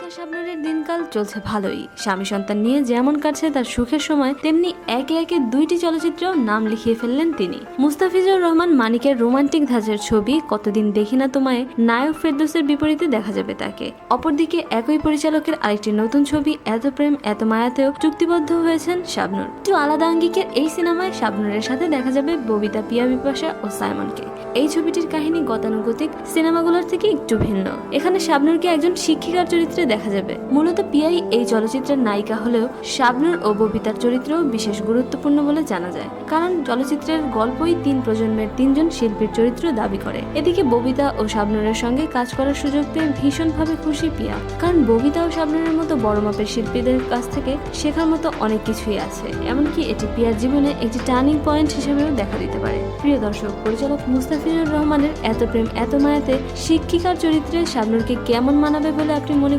নায়িকা শাবনুরের দিনকাল চলছে ভালোই। স্বামী সন্তান নিয়ে যেমন কাটছে তার সুখের সময়, তেমনি একে একে দুইটি চলচ্চিত্রেও নাম লিখিয়ে ফেললেন তিনি। মুস্তাফিজুর রহমান মানিকের রোমান্টিক ধাঁচের ছবি, কতদিন দেখি না তোমায়, নায়ক ফেরদৌসের বিপরীতে দেখা যাবে তাকে। অপরদিকে একই পরিচালকের আরেকটি নতুন ছবি, এত প্রেম, এত মায়াতেও চুক্তিবদ্ধ হয়েছেন শাবনুর। একটু আলাদা আঙ্গিকের এই সিনেমায় শাবনুরের সাথে দেখা যাবে ববিতা, পিয়া বিপাশা ও সাইমনকে। এই ছবিটির কাহিনী গতানুগতিক, সিনেমাগুলোর থেকে একটু ভিন্ন। এখানে শাবনুরকে একজন শিক্ষিকার চরিত্রে দেখা যাবে। মূলত পিয়াই এই চলচ্চিত্রের নায়িকা হলেও শাবনুর ও ববিতার চরিত্রও বিশেষ গুরুত্বপূর্ণ বলে জানা যায়। কারণ চলচ্চিত্রের গল্পই তিন প্রজন্মের তিনজন শিল্পীর চরিত্র দাবি করে। এদিকে ববিতা ও শাবনুরের সঙ্গে কাজ করার সুযোগ পেয়ে ভীষণভাবে খুশি পিয়া। কারণ ববিতা ও শাবনুরের মতো বড় মাপের শিল্পীদের কাছ থেকে শেখার মতো অনেক কিছুই আছে। এমনকি এটি পিয়ার জীবনে একটি টার্নিং পয়েন্ট হিসেবেও দেখা দিতে পারে। প্রিয় দর্শক, পরিচালক মুস্তাফিজুর রহমানের এত প্রেম, এত মায়াতে শিক্ষিকার চরিত্রে শাবনুরকে কেমন মানাবে বলে আপনি মনে